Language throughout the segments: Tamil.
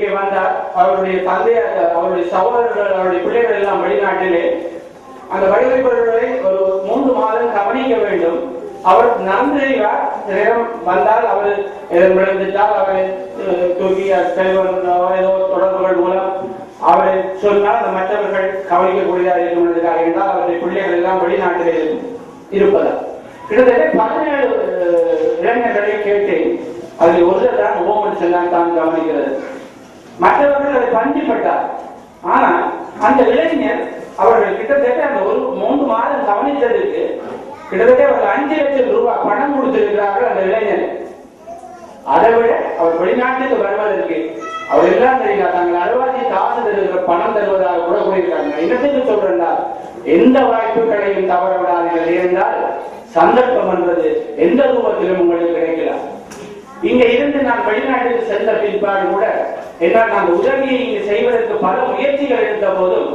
இங்கே வந்தார் அவருடைய தந்தையார் அவருடைய சகோதரர்கள் அவருடைய பிள்ளைகள் எல்லாம் வெளிநாட்டிலே அந்த வடிவமைப்பாளர்களை ஒரு மூன்று மாதம் கவனிக்க வேண்டும். அவர் நன்றியார் நேரம் வந்தால் அவர் விழுந்துட்டால் அவரை தூக்கி ஏதோ தொடர்புகள் மூலம் அவரை சொன்னால் அந்த மற்றவர்கள் கவனிக்கக்கூடியதாக இருக்கும் என்பதற்காக என்றால் அவருடைய பிள்ளைகள் எல்லாம் வெளிநாட்டிலே இருப்பதால். கிட்டத்தட்ட பதினேழு இளைஞர்களை கேட்டேன். அதில் ஒருவர் தான் ஓமன் செல்லான் தான் கவனிக்கிறது. மற்றவர்கள் அதை பஞ்சுப்பட்டார் ஆனால் அந்த இளைஞர் அவர்கள் கிட்டத்தட்ட அந்த ஒரு மூன்று மாதம் கவனித்ததுக்கு கிட்டத்தட்ட அவர்கள் அஞ்சு லட்சம் ரூபாய் பணம் கொடுத்திருக்கிறார்கள் அந்த இளைஞர். அதை விட அவர் வெளிநாட்டுக்கு வருவதற்கு அவர் எல்லாம் தெரியுங்க தாங்கள் அறுபத்தி காசு தருகிற பணம் தருவதாக கூட கூறியிருக்காங்க. என்னத்துக்கு சொல்றேன்னா எந்த வாய்ப்புகளையும் தவற விடாதீர்கள் இருந்தால் சந்தர்ப்பம் என்பது எந்த ரூபத்திலும் உங்களுக்கு கிடைக்கலாம் இங்க இருந்து நான் வெளிநாட்டுக்கு சென்ற பின்பாடு கூட என்னால் நான் உதவியை இங்கு செய்வதற்கு பல முயற்சிகள் எடுத்த போதும்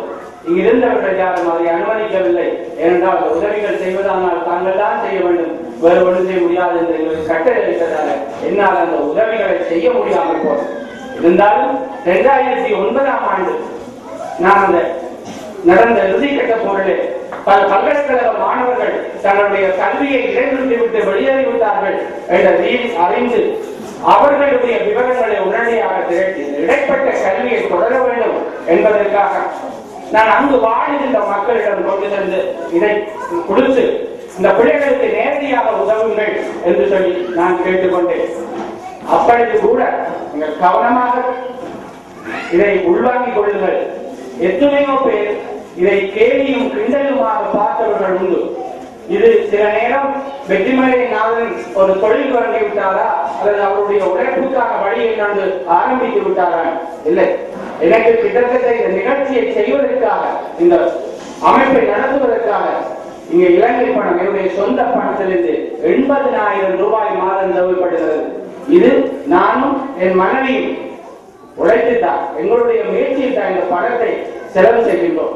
இங்கு இருந்தவர்கள் யாரும் அதை அனுமதிக்கவில்லை. ஏனென்றால் அந்த உதவிகள் செய்வதானால் தாங்கள் தான் செய்ய வேண்டும். வேறு ஒன்றும் செய்ய முடியாது என்று எங்களுக்கு கட்டளை இருக்கிறதால என்னால் அந்த உதவிகளை செய்ய முடியாமல் போகும் இருந்தாலும் இரண்டாயிரத்தி ஒன்பதாம் ஆண்டு நான் அந்த நடந்த இறுதிக்கட்ட போரிலே பல பல்கலைக்கழக மாணவர்கள் தங்களுடைய கல்வியை இடைநிறுத்தி விட்டு வெளியேறிவிட்டார்கள் என்ற ரீதி அறிந்து அவர்களுடைய விவரங்களை உடனடியாக திரட்டி இடைப்பட்ட கல்வியை தொடர வேண்டும் என்பதற்காக நான் அங்கு வாழ்கின்ற மக்களிடம் கொண்டு சென்று இதை கொடுத்து இந்த பிள்ளைகளுக்கு நேரடியாக உதவுங்கள் என்று சொல்லி நான் கேட்டுக்கொண்டேன். அப்பொழுது கூட நீங்கள் கவனமாக இதை உள்வாங்கிக் கொள்ளுங்கள். எத்தனையோ பேர் இதை கேலியும் கிண்டலுமாக பார்த்தவர்கள் உண்டு. இது சில நேரம் வெற்றிமலை நாதன் ஒரு தொழில் தொடங்கி விட்டாரா? அல்லது அவருடைய உழைப்புக்கான வழியை நான் ஆரம்பித்து விட்டாரா? இல்லை. எனக்கு கிட்டத்தட்ட இந்த நிகழ்ச்சியை செய்வதற்காக இந்த அமைப்பை நடத்துவதற்காக இங்க இலங்கை பணம் என்னுடைய சொந்த பணத்திலிருந்து எண்பதினாயிரம் ரூபாய் மாதம் தேவைப்படுகிறது. இது நானும் என் மனைவியும் உழைத்துத்தான். எங்களுடைய முயற்சியில் தான் இந்த பணத்தை செலவு செய்கின்றோம்.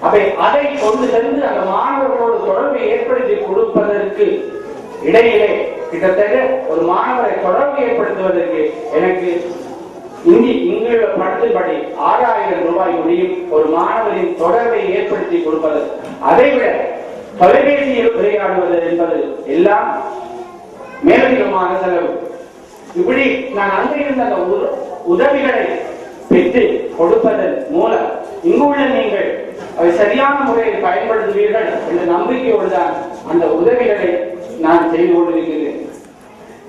அப்ப அதை கொண்டு சென்று அந்த மாணவர்களோடு தொடர்பை ஏற்படுத்தி கொடுப்பதற்கு இடையிலே கிட்டத்தட்ட ஒரு மாணவரை தொடர்பு ஏற்படுத்துவதற்கு எனக்கு இந்தி இங்குள்ள படத்தின்படி ஆறாயிரம் ரூபாய் முடியும். ஒரு மாணவரின் தொடர்பை ஏற்படுத்தி கொடுப்பது அதை விட தொலைபேசியில் உரையாடுவது என்பது எல்லாம் மேலதிகமான செலவு. இப்படி நான் அங்கே இருந்த அந்த உத- உதவிகளை பெற்று கொடுப்பதன் மூலம் இங்குள்ள நீங்கள் அவை சரியான முறையில் பயன்படுத்துவீர்கள் என்ற நம்பிக்கையோடு தான் அந்த உதவிகளை நான் செய்து கொண்டிருக்கிறேன்.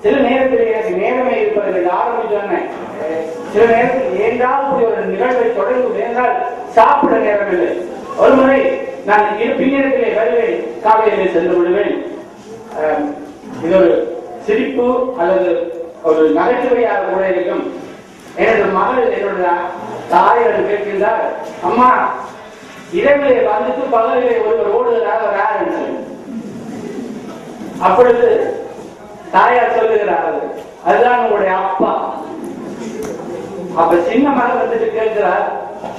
சில நேரத்தில் எனக்கு நேரமே இருப்பதற்கு ஆரம்பிச்சோன்னே அஹ், சில நேரத்தில் ஏதாவது இப்படி ஒரு நிகழ்வை தொடர்ந்து என்றால் சாப்பிட நேரமில்லை. ஒரு முறை நான் இரு பின்னேரத்திலே வருவேன் காலையிலே சென்று விடுவேன். அஹ், இது ஒரு சிரிப்பு அல்லது ஒரு நகைச்சுவையாக கூட இருக்கும். எனது மகள் என்னுடைய தாயிடம் கேட்கின்றார் அம்மா இரவிலே வந்துட்டு பகலிலே ஒருவர் ஓடுகிறார் அவர் யார் அப்பொழுது தாயார் சொல்லுகிறார் அதுதான் உங்களுடைய அப்பா. அப்ப சின்ன மகன் வந்துட்டு கேட்கிறார்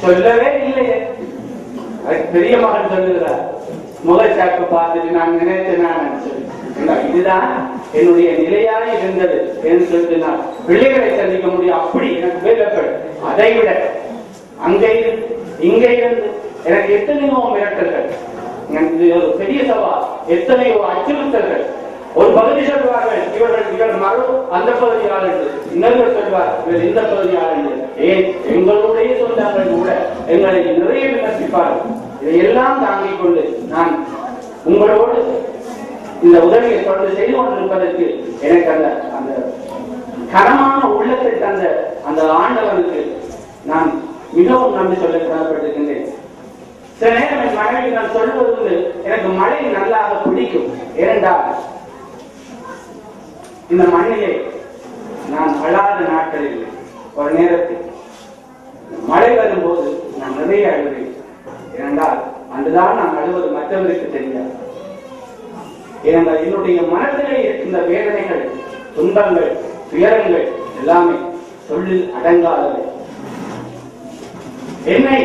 சொல்லவே இல்லையே. பெரிய மகன் சொல்லுகிறார் முகச்சாக்கு பார்த்துட்டு நான் நினைத்தேன் நான் இதுதான் என்னுடைய நிலையாக இருந்தது என்று சொல்லிட்டு நான் பிள்ளைகளை சந்திக்க முடியும். அப்படி எனக்கு வேலைப்படு அதை விட அங்கே இருந்து இங்கே இருந்து எனக்கு எத்தனையோ மிரட்டல்கள். எனக்கு இது ஒரு பெரிய சவால். எத்தனையோ அச்சுறுத்தல்கள். ஒரு பகுதி சொல்வார்கள் இவர்கள் இவர் மறு அந்த பகுதி என்று இன்னொருவர் சொல்வார் இவர் இந்த பகுதி என்று ஏன்? எங்களுடைய சொந்தங்கள் கூட எங்களை நிறைய விமர்சிப்பார்கள். இதையெல்லாம் தாங்கிக் கொண்டு நான் உங்களோடு இந்த உதவியை தொடர்ந்து செய்து கொண்டிருப்பதற்கு எனக்கு அந்த அந்த கனமான உள்ளத்தை தந்த அந்த ஆண்டவனுக்கு நான் மிகவும் நன்றி சொல்ல கடமைப்பட்டிருக்கின்றேன் சில நேரம் என் மனைவி நான் சொல்வது எனக்கு மழை நல்லாக பிடிக்கும். ஏனென்றால் இந்த மண்ணிலே நான் வளாத நாட்களில் ஒரு நேரத்தில் மழை வரும்போது நான் நிறைய அழுவேன். ஏனென்றால் அன்றுதான் நான் அழுவது மற்றவருக்கு தெரியாது. ஏனென்றால் என்னுடைய மனதிலே இருக்கின்ற வேதனைகள் துன்பங்கள் துயரங்கள் எல்லாமே சொல்லில் அடங்காதவை. என்னை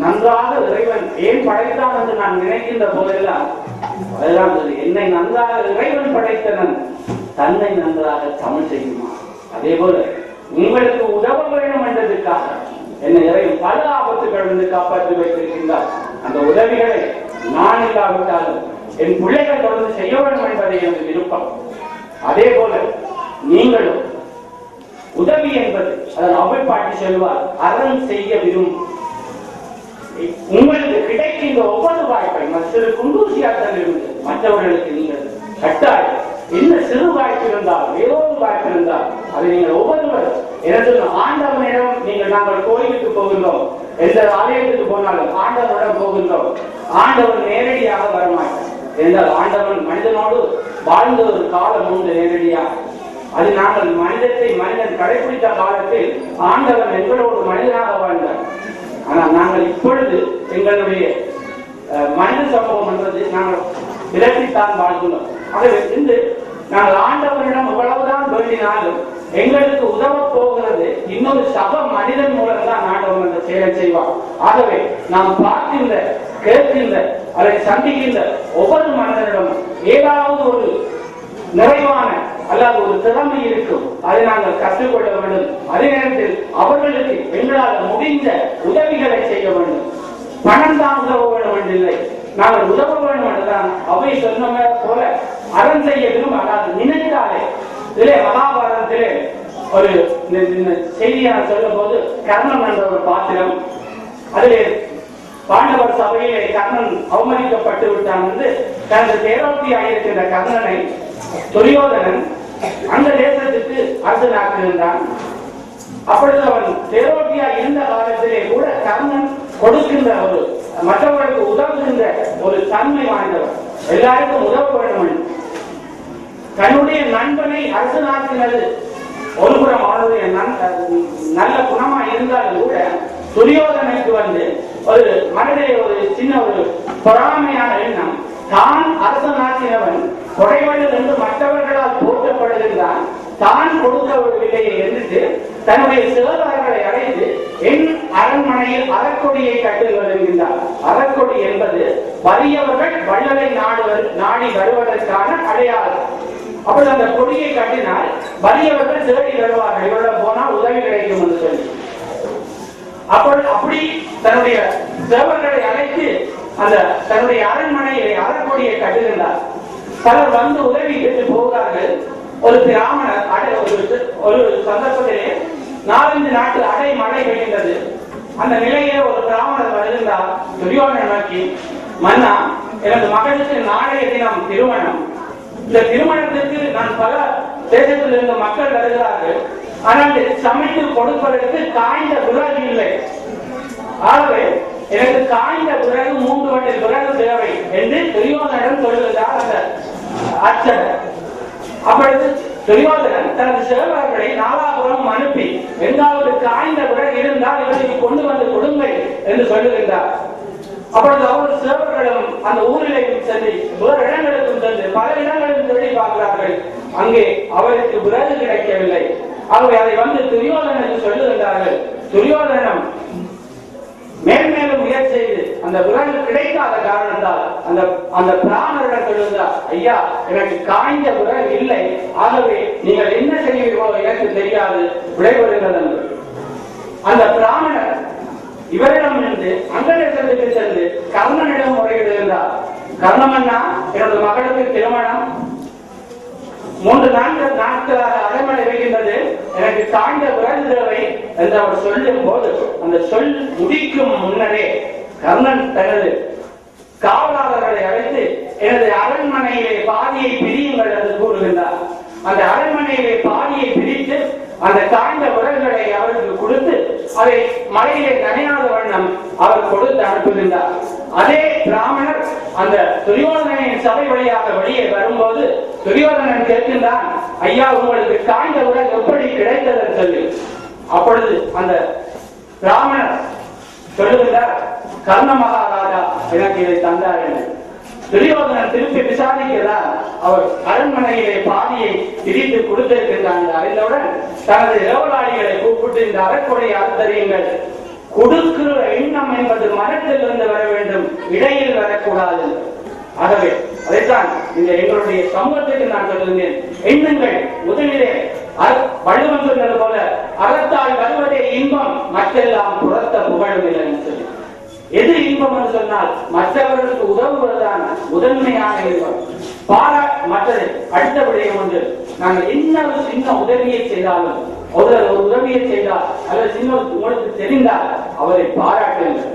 நன்றாக இறைவன் ஏன் படைத்தான் என்று நான் நினைக்கின்ற போதெல்லாம் அதெல்லாம் என்னை நன்றாக இறைவன் படைத்தனன் தன்னை நன்றாக தமிழ் செய்யுமா? அதே போல உங்களுக்கு உதவ வேண்டும் பல ஆபத்துகள் வந்து காப்பாற்றி வைத்திருக்கின்றார். அந்த உதவிகளை நான் இல்லாவிட்டாலும் என் பிள்ளைகள் தொடர்ந்து செய்ய வேண்டும் என்பதை எனது விருப்பம். அதே போல நீங்களும் உதவி என்பது அதன் அவை பாட்டி செல்வார் அறம் செய்ய விரும்பும் உங்களுக்கு கிடைக்கின்ற ஒவ்வொரு வாய்ப்பை சிறு குண்டூசியாட்டம் இருந்து மற்றவர்களுக்கு நீங்கள் கட்டாயம் என்ன சிறு வாய்ப்பு இருந்தால் ஏதோ ஒரு வாய்ப்பு இருந்தால் அதை நீங்கள் ஒவ்வொருவர் எனது ஆண்டவனிடம் நீங்கள் நாங்கள் கோயிலுக்கு போகின்றோம். எந்த ஆலயத்துக்கு போனாலும் ஆண்டவனிடம் போகின்றோம். ஆண்டவன் நேரடியாக வரமாட்டார். என்றால் ஆண்டவன் மனிதனோடு வாழ்ந்த ஒரு காலம் உண்டு நேரடியாக. அது நாங்கள் மனிதத்தை மனிதன் கடைபிடித்த காலத்தில் ஆண்டவன் எங்களோடு மனிதனாக வாழ்ந்தார். ஆனால் நாங்கள் இப்பொழுது எங்களுடைய அஹ், மனித சம்பவம் என்பது நாங்கள் விலகித்தான் வாழ்கிறோம் ஆகவே இன்று நாங்கள் ஆண்டவரிடம் இவ்வளவுதான் வேண்டினாலும் எங்களுக்கு உதவ போகிறது இன்னொரு சக மனிதன் மூலம் தான் ஆண்டவன் அந்த செயலை செய்வார். ஆகவே நாம் பார்க்கின்ற கேட்கின்ற அதை சந்திக்கின்ற ஒவ்வொரு மனிதனிடமும் ஏதாவது ஒரு நிறைவான அல்லது ஒரு திறமை இருக்கும். அதை நாங்கள் கற்றுக்கொள்ள வேண்டும். அதே நேரத்தில் அவர்களுக்கு எங்களால் முடிந்த உதவிகளை செய்ய வேண்டும். பணம் தான் உதவ வேண்டும் என்றில்லை நாங்கள் உதவ வேண்டும் என்றுதான் அவை சொன்ன போல அறம் செய்ய விரும்ப அதாவது நினைத்தாலே. இதிலே மகாபாரதத்திலே ஒரு இந்த- செய்தியை நான் சொல்லும் போது கர்ணன் என்ற ஒரு பாத்திரம் அதிலே பாண்டவர் சபையிலே கர்ணன் அவமதிக்கப்பட்டு விட்டான் என்று தனது தேரோட்டியாக இருக்கின்ற கர்ணனை துரியோதனன் அந்த தேசத்துக்கு அரசனாக்குகின்றான் அப்பொழுது அவன் தேரோட்டியா இருந்த காலத்திலே கூட கர்ணன் கொடுக்கின்ற ஒரு மற்றவர்களுக்கு உதவுகின்ற ஒரு தன்மை வாய்ந்தவர் எல்லாருக்கும் உதவ வேண்டும் தன்னுடைய நண்பனை அரசனாக்கினது. ஒரு புறம் அவனுடைய நல்ல குணமா இருந்தாலும் கூட துரியோதனைக்கு வந்து ஒரு மனதிலே ஒரு சின்ன ஒரு பொறாமையான எண்ணம். தான் அரசனாக்கினவன். கொடைவள்ளல் என்று மற்றவர்களால் தான் கொடுக்கவில்லையே என்று தன்னுடைய சிவதாரர்களை அடைந்து என் அரண்மனையில் அறக்கொடியை கட்டுங்கள் என்கின்றார் அறக்கொடி என்பது வறியவர்கள் வள்ளலை நாடுவர் நாடி வருவதற்கான அடையாளம். அப்படி அந்த கொடியை கட்டினால் வறியவர்கள் தேடி வருவார்கள். இவரிடம் போனால் உதவி கிடைக்கும் என்று சொல்லி. அப்படி அப்படி தன்னுடைய சேவர்களை அழைத்து அந்த தன்னுடைய அரண்மனையை அறக்கொடியை கட்டுகின்றார். பலர் வந்து உதவி கேட்டு போகிறார்கள். ஒரு பிராமணர் அடை ஒரு ஒரு சந்தர்ப்பத்திலே நாலஞ்சு நாட்டு அடை மழை பெய்கின்றது. அந்த நிலையிலே ஒரு பிராமணர் வருகின்றார் துரியோதனன் நோக்கி மன்னா எனது மகளுக்கு நாளைய தினம் திருமணம். இந்த திருமணத்திற்கு நான் பல தேசத்தில் இருந்த மக்கள் வருகிறார்கள். ஆனால் சமைத்து கொடுப்பதற்கு காய்ந்த விறகு இல்லை. ஆகவே எனக்கு காய்ந்த விறகு மூன்று வண்டி விறகு தேவை என்று துரியோதனிடம் சொல்லுகிறார் அந்த அச்சர் அப்பொழுது துரியோதனன் தனது சேவகர்களை நாலாபுரம் அனுப்பி எங்காவது காய்ந்த விட இருந்தால் இவருக்கு கொண்டு வந்து கொடுங்கள் என்று சொல்லுகின்றார். அப்பொழுது அவர் சேவர்களும் அந்த ஊரிலேயும் சென்று வேறு இடங்களுக்கும் சென்று பல இடங்களிலும் தேடி பார்க்கிறார்கள். அங்கே அவருக்கு விறகு கிடைக்கவில்லை. ஆகவே அதை வந்து துரியோதனுக்கு சொல்லுகின்றார். அந்த விறகு கிடைக்காத காரணத்தால் அந்த அந்த பிராமணரிடம் சொல்லுகிறார் ஐயா எனக்கு காய்ந்த விறகு இல்லை. ஆகவே நீங்கள் என்ன செய்வீர்களோ எனக்கு தெரியாது. விடைபெறுங்கள் என்று. அந்த பிராமணர் இவரிடம் இருந்து அங்கதேசத்துக்கு சென்று கர்ணனிடம் முறையிடுகின்றார் கர்ணமன்னா எனது மகளுக்கு திருமணம். மூன்று நான்கு நாட்களாக அடைமழை வைக்கின்றது எனக்கு தாழ்ந்த விறகு தேவை என்று அவர் சொல்லும் போது அந்த சொல் முடிக்கும் முன்னரே கர்ணன் தனது காவலாளர்களை அழைத்து எனது அரண்மனையிலே பாதியை பிரியுங்கள் என்று கூறுகின்றார். அந்த அரண்மனையிலே பாதியை பிரித்து அந்த காய்ந்த உரல்களை அவருக்கு கொடுத்து அதை மலையிலே நனையாத வண்ணம் அவர் கொடுத்து அனுப்புகின்றார். அதே பிராமணர் அந்த துரியோதனின் சபை வழியாக வெளியே வரும்போது துரியோதனன் கேட்கின்றான் ஐயா உங்களுக்கு காய்ந்த விறகு எப்படி கிடைத்தது? சொல்லி. அப்பொழுது அந்த பிராமணர் சொல்லுகிறார் கர்ண மகாராஜா எனக்கு இதை தந்தார் என்று துரியோதனன் திருப்பி விசாரிக்கிறார் அவர் அரண்மனையிலே பாதியை பிரித்து கொடுத்திருக்கின்றாங்க அறிந்தவுடன் தனது இரவலாளிகளை கூப்பிட்டு இந்த அறக்குறையை அறுத்தறியுங்கள் கொடுக்கிற எண்ணம் என்பது மனத்தில் இருந்து வர வேண்டும் இடையில் வரக்கூடாது. ஆகவே அதைத்தான் இந்த எங்களுடைய சமூகத்துக்கு நான் சொல்லியிருந்தேன் எண்ணங்கள் முதலிலே வள்ளுவன் சொன்னது போல அறத்தால் வருவதே இன்பம் மற்றெல்லாம் புறத்த எது இன்பம் என்று சொன்னால் மற்றவர்களுக்கு உதவுவதுதான் முதன்மையான இன்பம். பாரா மற்றது அடுத்த விடயம் ஒன்று. நாங்கள் என்ன ஒரு சின்ன உதவியை செய்தாலும் ஒரு ஒரு உதவியை செய்தால் அல்லது சின்ன உங்களுக்கு தெரிந்தால் அவரை பாராட்டுங்கள்.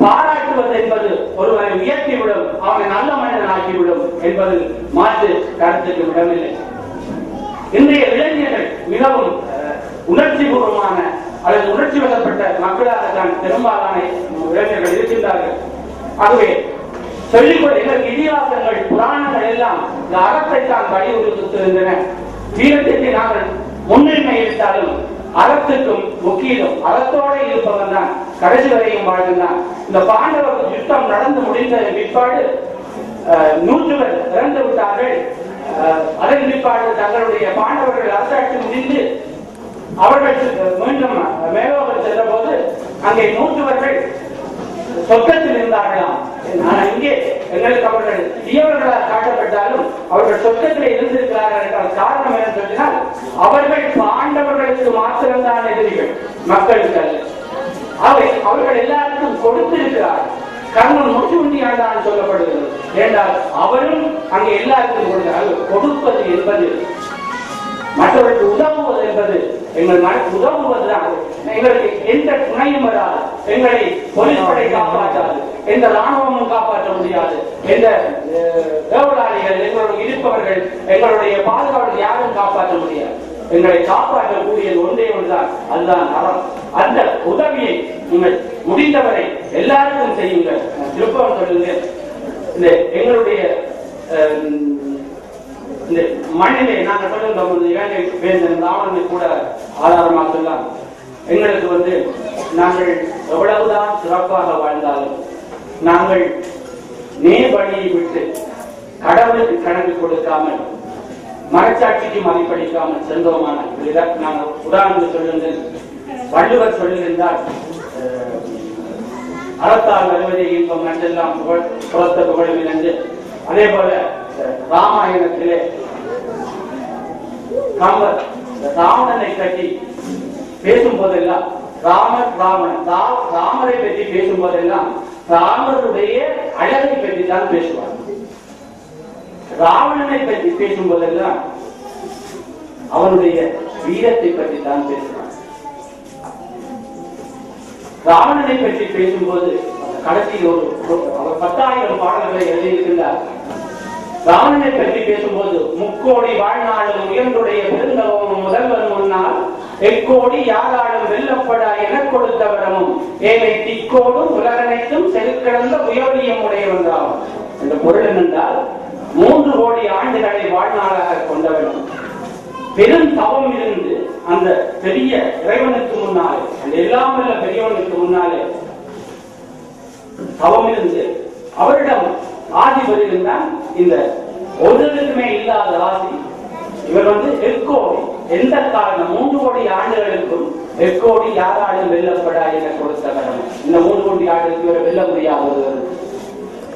பாராட்டுவது என்பது ஒருவரை உயர்த்திவிடும் அவனை நல்ல மனிதன் ஆக்கிவிடும் என்பது மாற்று கருத்துக்கு இடமில்லை. இன்றைய இளைஞர்கள் மிகவும் அஹ், உணர்ச்சிபூர்வமான அல்லது உணர்ச்சி வசப்பட்ட மக்களாகத்தான் பெரும்பாலான இளைஞர்கள் இருக்கின்றார்கள். ஆகவே சொல்லிக்கொள்ள இதிகாசங்கள் புராணங்கள் எல்லாம் இந்த அறத்தை தான் வலியுறுத்துகின்றன. வீரத்திற்கு நாங்கள் முன்னுரிமை எடுத்தாலும் அறத்துக்கும் முக்கியம் அறத்தோட இருப்பவன் தான் கடைசி வரையும் வாழ்கின்றான். இந்த பாண்டவ யுத்தம் நடந்து முடிந்த பிற்பாடு அஹ், இறந்து விட்டார்கள் அஹ், அதன் பிற்பாடு தங்களுடைய பாண்டவர்கள் அரசாட்சி முடிந்து அவர்கள் மீண்டும் மேலோகம் சென்ற போது அங்கே நூற்றுவர்கள் சொர்க்கத்தில் இருந்தார்களாம். நான் இங்கே எங்களுக்கு அவர்கள் தீயவர்களால் காட்டப்பட்டாலும் அவர்கள் சொர்க்கத்தில் இருந்திருக்கிறார்கள் என்றால் காரணம் என்ன சொன்னால் அவர்கள் பாண்டவர்களுக்கு மாத்திரம்தான் எதிரிகள் மக்களுக்கு அல்ல. அவை அவர்கள் எல்லாருக்கும் கொடுத்திருக்கிறார் கர்ணன் முற்றுண்டியான் சொல்லப்படுகிறது. என்றால் அவரும் அங்கே எல்லாருக்கும் கொடுத்தால் கொடுப்பது என்பது மற்றவர்களுக்கு உதவுவது என்பது எங்கள் மன உதவுவதுதான். எங்களுக்கு எந்த துணையும் வராது. எங்களை போலீஸ் படை காப்பாற்றாது. எந்த ராணுவமும் காப்பாற்ற முடியாது. எந்த அஹ், ஏவலாளிகள் எங்களுடைய இருப்பவர்கள் எங்களுடைய பாதுகாவலர் யாரும் காப்பாற்ற முடியாது. எங்களை காப்பாற்றக்கூடியது ஒன்றே ஒன்றுதான். அதுதான் அறம் அந்த உதவியை நீங்கள் முடிந்தவரை எல்லாருக்கும் செய்யுங்கள். திருப்பம் சொல்லுங்கள் இந்த எங்களுடைய இந்த மண்ணிலே நாங்கள் சொல்லுகின்ற இந்த இலங்கை வேந்தன் ராவணனை கூட ஆதாரமாக சொல்லலாம் எங்களுக்கு வந்து நாங்கள் எவ்வளவுதான் சிறப்பாக வாழ்ந்தாலும் நாங்கள் நேர் வழியை விட்டு கடவுளுக்கு கணக்கு கொடுக்காமல் மனச்சாட்சிக்கு மதிப்பளிக்காமல் சென்றோமான இதை நாங்கள் உதாரணம் சொல்லுங்கள். வள்ளுவர் சொல்லுகின்றார் அறத்தால் வருவதே இன்பம் நன்றெல்லாம் புகழ் புலத்த புகழும் என்று. அதே போல ராமாயணத்திலே கம்பர் ராவணனை பற்றி பேசும் போதெல்லாம் ராமர் ராவணன் ராமரை பற்றி பேசும் போதெல்லாம் ராமருடைய அழகை பற்றி தான் பேசுவார். ராவணனை பற்றி பேசும் போதெல்லாம் அவனுடைய வீரத்தை பற்றி தான் பேசுவார். ராவணனை பற்றி பேசும்போது கடைசியில் ஒரு ஒரு- அவர் பத்தாயிரம் பாடல்களை எழுதியிருக்கின்றார். ராவணனை பற்றி பேசும்போது முக்கோடி வாழ்நாளும் உயர்ந்துடைய பெருந்தவமும் முதல்வன் முன்னால் எக்கோடி யாராலும் வெல்லப்படா என கொடுத்தவரமும் ஏழை ஏனை திக்கோடும் உலகனைத்தும் செருக்கிடந்த உயர்வியம் உடையவன்றாகும் என்ற பொருள் என்னென்றால் மூன்று கோடி ஆண்டுகளை வாழ்நாளாக கொண்டவனும் பெரும் தவம் இருந்து அந்த பெரிய இறைவனுக்கு முன்னாலே அந்த எல்லாம் பெரியவனுக்கு முன்னாலே தவம் இருந்து அவரிடம் ஆதி தான் இந்த ஒருவருக்குமே இல்லாத ராசி இவர் வந்து எக்கோடி. எந்த காரணம்? மூன்று கோடி ஆண்டுகளுக்கும் எக்கோடி யாராலும் வெல்லப்படா என கொடுத்தவர் இந்த மூன்று கோடி ஆண்டுகளுக்கு இவர் வெல்ல முடியாதது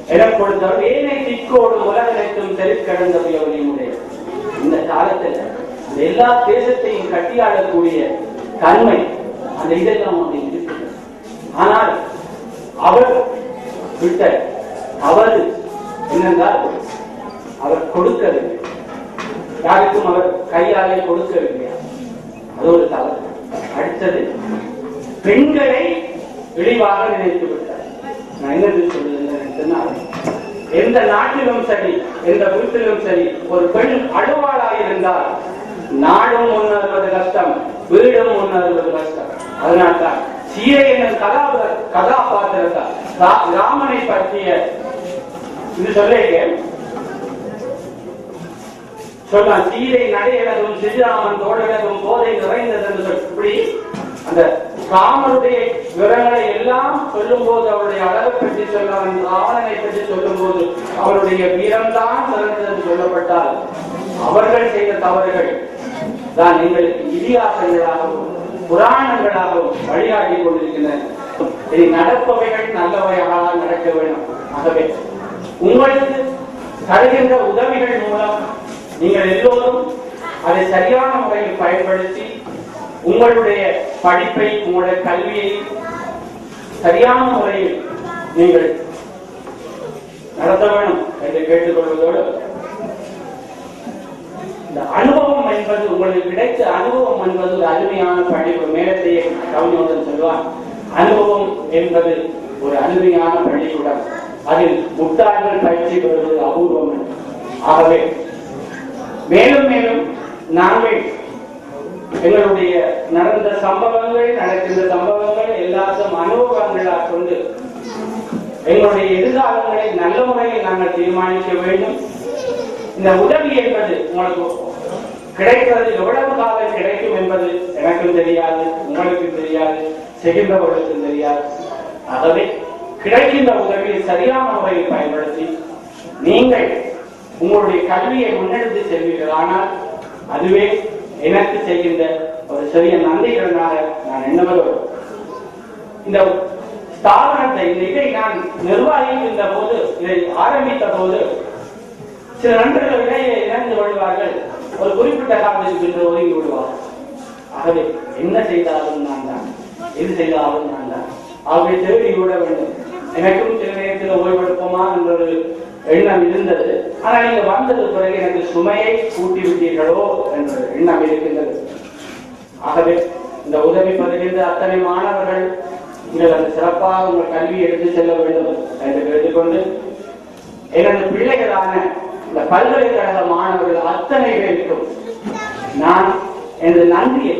என கொடுத்தவர் ஏனை திக்கோடு உலகனைத்தும் தெருக்கடந்த உடைய இந்த காலத்துல எல்லா தேசத்தையும் கட்டியாளக்கூடிய தன்மை அந்த இதெல்லாம் வந்து இருக்கிறது ஆனால் அவர் விட்ட அவரு என்னென்றால் அவர் கொடுக்கவில்லை. யாருக்கும் அவர் கையாலே கொடுக்கவில்லை அது ஒரு தவறு. அடுத்தது பெண்களை இழிவாக நினைத்து விட்டார். நான் என்ன சொல்லுகிறேன் சொன்னால் எந்த நாட்டிலும் சரி எந்த வீட்டிலும் சரி ஒரு பெண் அழுவாளாக இருந்தால் நாடும் முன்னேறுவது கஷ்டம் வீடும் முன்னேறுவது கஷ்டம். அதனால்தான் சீரை என்ற கதா கதாபாத்திரத்தால் ராமனை பற்றிய இது சொல்லிக்க சொல்லலாம் சீரை நடையழகும் சிறுராமன் தோழழகும் போதை நிறைந்தது என்று சொல்லி இப்படி அந்த காமனுடைய விவரங்களை எல்லாம் சொல்லும் போது அவருடைய அழகு பற்றி சொல்லவன் ராவணனை பற்றி சொல்லும் போது அவருடைய வீரம்தான் சிறந்தது சொல்லப்பட்டால் அவர்கள் செய்த தவறுகள் தான் எங்களுக்கு இதிகாசங்களாகவும் புராணங்களாகவும் வழிகாட்டி கொண்டிருக்கின்றன. இனி நடப்பவைகள் நல்லவையாக நடக்க வேண்டும். ஆகவே உங்களுக்கு தருகின்ற உதவிகள் மூலம் நீங்கள் எல்லோரும் அதை சரியான முறையில் பயன்படுத்தி உங்களுடைய படிப்பை உங்களுடைய கல்வியை சரியான முறையில் நீங்கள் நடத்த வேண்டும் என்று கேட்டுக்கொள்வதோடு இந்த அனுபவம் என்பது உங்களுக்கு கிடைத்த அனுபவம் என்பது ஒரு அருமையான படிப்பு மேலத்தையே கவிஞன் சொல்வார் அனுபவம் என்பது ஒரு அருமையான பள்ளிக்கூடம். அதில் முட்டாள்கள் பயிற்சி பெறுவது அபூர்வம். ஆகவே மேலும் மேலும் நாங்கள் எங்களுடைய நடந்த சம்பவங்கள் நடக்கின்ற சம்பவங்கள் எல்லாத்தையும் அனுபவங்களாக கொண்டு எங்களுடைய எதிர்காலங்களை நல்ல முறையில் நாங்கள் தீர்மானிக்க வேண்டும். இந்த உதவி என்பது உங்களுக்கு கிடைக்கிறது. எவ்வளவு காலம் கிடைக்கும் என்பது எனக்கும் தெரியாது உங்களுக்கும் தெரியாது செய்கின்றவர்களுக்கும் தெரியாது. ஆகவே கிடைக்கின்ற உதவியை சரியான முறையில் பயன்படுத்தி நீங்கள் உங்களுடைய கல்வியை முன்னெடுத்து செல்வீர்கள். ஆனால் அதுவே எனக்கு செய்கின்ற ஒரு சிறிய நன்றிகளாக நான் எண்ணுவதோடு இந்த ஸ்தாபனத்தை இதை நான் நிர்வாகிக்கின்ற போது இதை ஆரம்பித்த போது சில நண்பர்கள் இடையே இணைந்து கொள்வார்கள் ஒரு குறிப்பிட்ட காலத்துக்கு பின்பு ஒதுங்கி விடுவார்கள். ஆகவே என்ன செய்தாலும் நான் தான் எது செய்தாலும் நான் தான். ஆகவே தேடி விட வேண்டும். எனக்கும் சில நேரத்தில் ஓய்வெடுப்போமா என்ற ஒரு எண்ணம் இருந்தது. ஆனால் நீங்க வந்தது பிறகு எனக்கு சுமையை கூட்டி விட்டீர்களோ என்ற எண்ணம் இருக்கின்றது. ஆகவே இந்த உதவி பெறுகின்ற அத்தனை மாணவர்கள் நீங்கள் அந்த சிறப்பாக உங்கள் கல்வி எடுத்து செல்ல வேண்டும் என்று கேட்டுக்கொண்டு எனது பிள்ளைகளான இந்த பல்கலைக்கழக மாணவர்கள் அத்தனை பேருக்கும் நான் எனது நன்றியை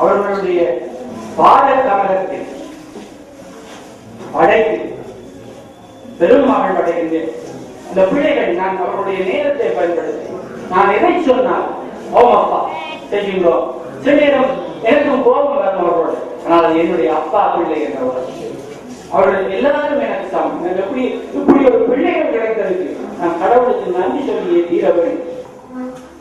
அவர்களுடைய பாடக்கழகத்தில் படைத்து பெரும் அடைகின்றேன் அந்த இந்த பிள்ளைகள் நான் அவருடைய நேரத்தை பயன்படுத்தி நான் எதை சொன்னால் ஓம் அப்பா செய்கின்றோம் சில நேரம் எனக்கும் கோபம் வரும் அவர்களோடு ஆனால் அது என்னுடைய அப்பா பிள்ளை என்றவர். அவர்கள் எல்லாரும் எனக்கு சமம். எனக்கு எப்படி இப்படி ஒரு பிள்ளைகள் கிடைத்ததுக்கு நான் கடவுளுக்கு நன்றி சொல்லியே தீர வேண்டும்.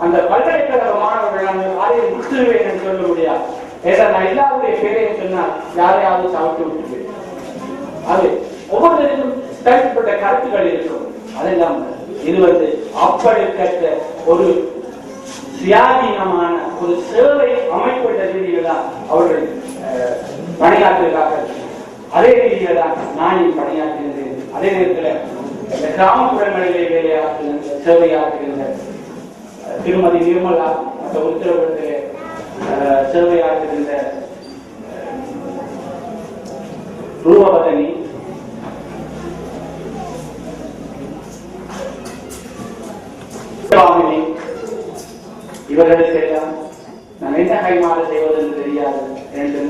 அந்த பல்கலைக்கழக மாணவர்கள் அந்த காலையில் முற்றுவேன் என்று சொல்ல முடியாது. ஏதா நான் எல்லாருடைய பேரையும் சொன்னால் யாரையாவது சாப்பிட்டு விட்டுருவேன் அது ஒவ்வொருத்தருக்கும் தனிப்பட்ட கருத்துக்கள் இருக்கும். அதெல்லாம் இது வந்து அப்படிப்பட்ட ஒரு சுயாதீனமான ஒரு சேவை அமைப்பட்ட ரீதியில் தான் அவர்கள் அஹ், பணியாற்றுகிறார்கள். அதே ரீதியில் தான் நானும் பணியாற்றுகின்றேன். அதே நேரத்தில் இந்த கிராமப்புறங்களிலே வேலையாற்றுகின்ற சேவையாற்றுகின்ற திருமதி நிர்மலா மற்ற உத்தரவிடத்திலே அஹ், சேவையாற்றுகின்ற ரூபவதனி சுவாமினி இவர்களுக்கெல்லாம் நான் என்ன கைமாறு செய்வது என்று தெரியாது என்று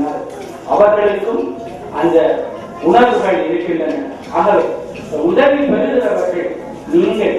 அவர்களுக்கும் அந்த உணர்வுகள் இருக்கின்றன. ஆகவே உதவி பெறுகிறவர்கள் நீங்கள்